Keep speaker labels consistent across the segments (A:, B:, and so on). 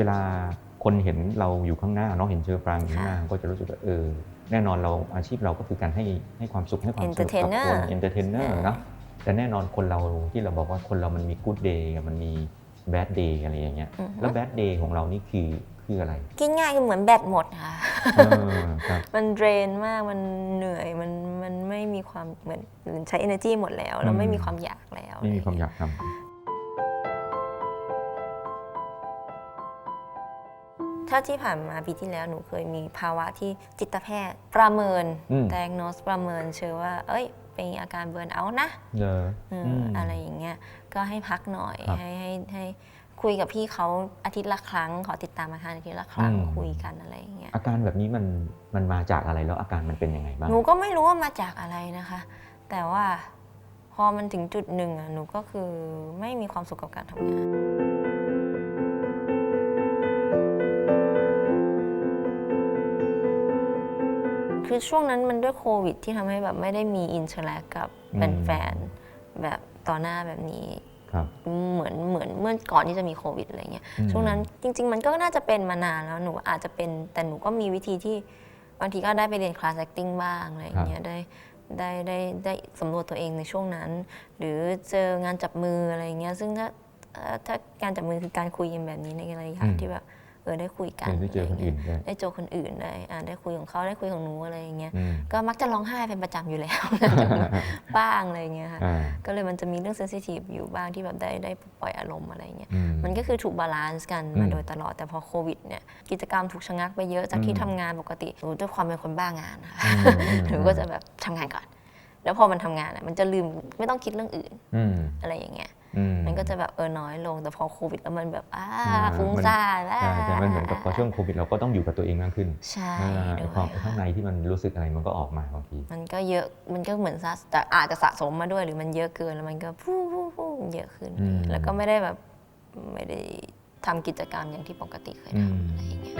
A: เวลาคนเห็นเราอยู่ข้างหน้าเนาะเห็นเชอปรางอยู่ข้างหน้าก็จะรู้สึกว่าเออแน่นอนเราอาชีพเราก็คือการให้ให้ความสุขให้ความสนุกกับ
B: Entertainer
A: คนเอนเตอร์เทนเนอร์เนาะแต่แน่นอนคนเราที่เราบอกว่าคนเรามันมีกู๊ดเดย์มันมีแบดเดย์อะไรอย่างเงี้ย
B: อือฮึ
A: แล้วแบดเดย์ของเรานี่คือคืออะไร
B: คิดง่ายคือเหมือนแบตหมดค่ะ
A: เออครับ
B: มันเดรนมากมันเหนื่อยมันมันไม่มีความเหมือนเหมือนใช้ energy หมดแล้วแล้วไม่มีความอยากแล้ว
A: ไม่มีความอยากทำ
B: ถ้าที่ผ่านมาปีที่แล้วหนูเคยมีภาวะที่จิตแพทย์ประเมิน
A: อืม
B: diagnose ประเมินเชื่อว่า เอ้ย เป็นอาการเบิร์นเอาท์นะ
A: เออ
B: เออ
A: อื
B: อ
A: ม
B: อะไรอย่างเงี้ยก็ให้พักหน่อย
A: ครับ
B: ให้ให้ให้คุยกับพี่เขาอาทิตย์ละครั้ง ขอติดตามอาการอาทิตย์ละครั้ง
A: อืม
B: คุยกันอะไรอย่างเงี้ย
A: อาการแบบนี้มันมันมาจากอะไรแล้วอาการมันเป็นยังไงบ้าง
B: หนูก็ไม่รู้ว่ามาจากอะไรนะคะ แต่ว่าพอมันถึงจุดหนึ่งอะหนูก็คือไม่มีความสุขกับการทำงาน คือช่วงนั้นมันด้วยโควิด ที่ทำให้แบบไม่ได้มีอินเทอร์แลกกับ
A: อืม
B: แฟนๆแบบต่อหน้าแบบนี้
A: ครับ
B: เหมือนเหมือนเมื่อก่อนที่จะมีโควิดอะไรเงี้ย
A: อืม
B: ช่วงนั้นจริง ๆ มันก็น่าจะเป็นมานานแล้วหนูอาจจะเป็นแต่หนูก็มีวิธีที่บางทีก็ได้ไปเรียนคลาส acting บ้างอะไรอย่างเงี้ยได้ได้ได้ได้สำรวจตัวเองในช่วงนั้น หรือเจองานจับมืออะไรเงี้ยซึ่งถ้าเอ่อถ้าการจับมือคือการคุยกันแบบนี้ในระยะ
A: อืม
B: ที่แบบ เออได้คุยกัน
A: ได้เจอคนอื่นด้วย
B: ได้เจอคนอื่นได้อ่าได้คุยของเขาได้คุยของหนูอะไรอย่างเงี้ย
A: อืม
B: ก็มักจะร้องไห้เป็นประจำอยู่แล้วบ้างอะไรเงี้ยค่ะ
A: อ่า
B: ก็เลยมันจะมีเรื่องเซนซิทีฟอยู่บ้างที่แบบได้ได้ปล่อยอารมณ์อะไรเงี้ย
A: อืม
B: มันก็คือถูกบาลานซ์กัน
A: อื
B: มามโดยตลอดแต่พอโควิดเนี่ยกิจกรรมถูกชะงักไปเยอะจากที่
A: อืม
B: ทำงานปกติหนูด้วยความเป็นคนบ้างานนะคะ
A: อืมอืม
B: หนูก็จะแบบทำงานก่อน แล้วพอมันทำงานอะมันจะลืมไม่ต้องคิดเรื่องอื่น
A: อืม
B: อะไรอย่างเงี้ย
A: อื ม
B: มันก็จะแบบเออน้อยลงแต่พอโควิดแล้วมันแบบอ่า
A: อ่า
B: ฟุ้ง
A: มัน
B: ซ่านอ่า
A: ใช่ใช่มันเหมือนกับพอช่วงโควิดเราก็ต้องอยู่กับตัวเองมากขึ้น
B: ใช่
A: อ่า
B: ด้
A: ไอ้
B: วย
A: ความไอ้ข้างในที่มันรู้สึกอะไรมันก็ออกมาบางที
B: มันก็เยอะมันก็เหมือนสะแต่อาจจะสะสมมาด้วยหรือมันเยอะเกินแล้วมันก็ฟู่ฟู่ฟู่เยอะขึ้น
A: อืม
B: แล้วก็ไม่ได้แบบไม่ได้ทำกิจกรรมอย่างที่ปกติเคย
A: อืม
B: ทำอะไรอย่างเงี้ย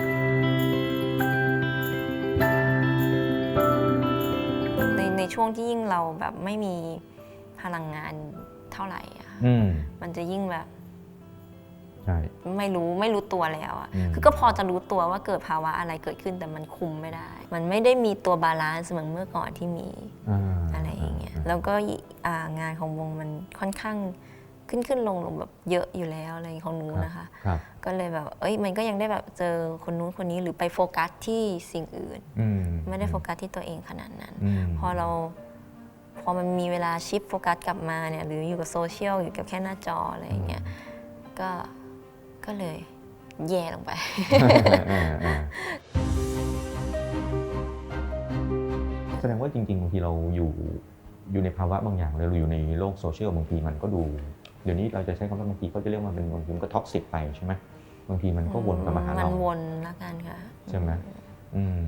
B: ในในช่วงที่ยิ่งเราแบบไม่มีพลังงาน เท่าไหร่อะค่ะ
A: อืม
B: มันจะยิ่งแบบ
A: ใช่
B: ไม่รู้ไม่รู้ตัวแล้วอะ
A: อืม
B: คือก็พอจะรู้ตัวว่าเกิดภาวะอะไรเกิดขึ้นแต่มันคุมไม่ได้ มันไม่ได้มีตัวบาลานซ์เหมือนเมื่อก่อนที่มี
A: อ่า
B: อะไรอย่างเงี้ย แล้วก็อ่างานของวงมันค่อนข้างขึ้นขึ้นลงลงแบบเยอะอยู่แล้วอะไรของหนูนะคะ
A: ครับ
B: ก็เลยแบบ เอ้ย มันก็ยังได้แบบเจอคนนู้นคนนี้หรือไปโฟกัสที่สิ่งอื่น
A: อืม
B: ไม่ได้โฟกัสที่ตัวเองขนาดนั้น
A: ม
B: พอเรา พอมันมีเวลาชิปโฟกัสกลับมาเนี่ยหรืออยู่กับโซเชียลอยู่กับแค่หน้าจออะไรอย่างเงี้ยก็ก็เลยแย่ลงไป
A: อ่าอ่าแสดงว่าจริงๆบางทีเราอยู่อยู่ในภาวะบางอย่างเราอยู่ในโลกโซเชียลบางทีมันก็ดู เดี๋ยวนี้เราจะใช้คำว่าบางทีเขาจะเรียกว่าเป็นบางทีมันก็ท็อกซิกไปใช่ไหมบางทีมันก็วนกลับมาหา
B: มั
A: เรา
B: นวนละกันค่ะ
A: ใช่ไหมอืม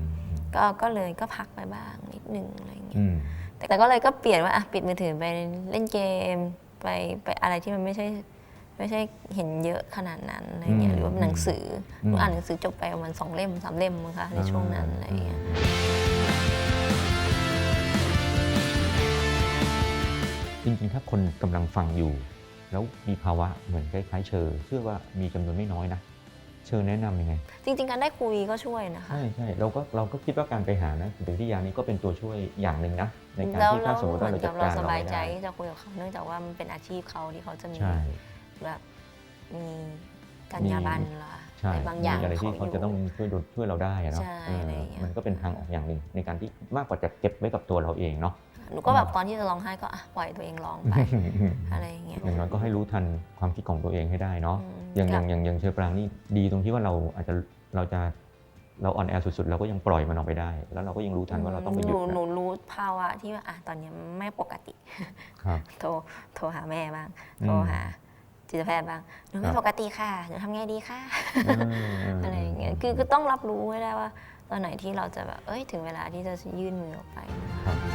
B: ก็ก็เลยก็พักไปบ้างนิดนึงอะไรอย่างเงี้ย
A: อืม
B: แต่แต่ก็เลยก็เปลี่ยนว่าอะปิดมือถือไปเล่นเกมไปไปอะไรที่มันไม่ใช่ไม่ใช่เห็นเยอะขนาดนั้นอะไรเงี้
A: อืม
B: ยหรือว่าหนังสือห
A: อืม
B: นูอ่านหนังสือจบไปประมาณสองเล่มสามเล่มมั้งคะในช่วงนั้นอะไรเงี้ย
A: จริงๆ ถ้าคนกำลังฟังอยู่ แล้วมีภาวะเหมือนคล้ายๆเชอเชื่อว่ามีจำนวนไม่น้อยนะ เชอแนะนำยังไง
B: จริง ๆ การได้คุยก็ช่วยนะคะ
A: ใช่ใช่เราก็เราก็คิดว่าการไปหานะจิตวิทยานี้ก็เป็นตัวช่วยอย่างหนึ่งนะ ในการ
B: แล้ว
A: ที่
B: เรา
A: ถ้าสมมติ
B: เหมื
A: ว่า
B: อ
A: เรา
B: น
A: จั
B: กั
A: ด
B: บเรา
A: การ
B: ส
A: เรา
B: บาย
A: ไม่
B: ใจ
A: ได้
B: ที่จะคุยกับเขาเนื่องจากว่ามันเป็นอาชีพเขาที่เขาจะมี
A: ใช่
B: แบบมีจรรยาบรรณเหรอ
A: ใช่
B: อะ ไรบางอย่าง
A: มีอะไรที่
B: ข
A: เขาจะต้องช่วยดูช่วยเราได้อะเนาะ
B: ใช่
A: เออ
B: อะไรอย่างเงี้ย
A: มันก็เป็นทางออกอย่างหนึ่งในการที่มากกว่าจะเก็บไว้กับตัวเราเองเนาะ
B: หนูก็แบบตอนที่จะร้องไห้ก็อะปล่อยตัวเองร้องไปอะไรอย่างเงี้ย
A: อย่างน้อยก็ให้รู้ทันความคิดของตัวเองให้ได้เนาะ
B: อืม
A: อย่างอ
B: กั
A: ย่า
B: บ
A: งอย่างอย่างเชอปรางนี่ดีตรงที่ว่าเราอาจจะเราจะเราออนแอร์สุดๆเราก็ยังปล่อยมันออกไปได้ แล้วเราก็ยังรู้ทันว่าเราต้องไปห
B: ห
A: ยุ
B: นู
A: ด
B: หนู
A: นะ
B: รู้ภาวะที่ว่าอะตอนเนี้ยไม่ปกติ
A: ครับ
B: โทรโทรหาแม่บ้าง
A: อืม
B: โทรหา จิตแพทย์บ้างหนู
A: ค
B: ไม่
A: รับ
B: ปกติค่ะหนูทำไงดีค่ะ
A: เออ
B: อะไรอย่างเงี้ยคือคือต้องรับรู้ไว้ได้ว่า ตอนไหนที่เราจะแบบเอ้ยถึงเวลาที่จะยื่นมือออกไป
A: ครับ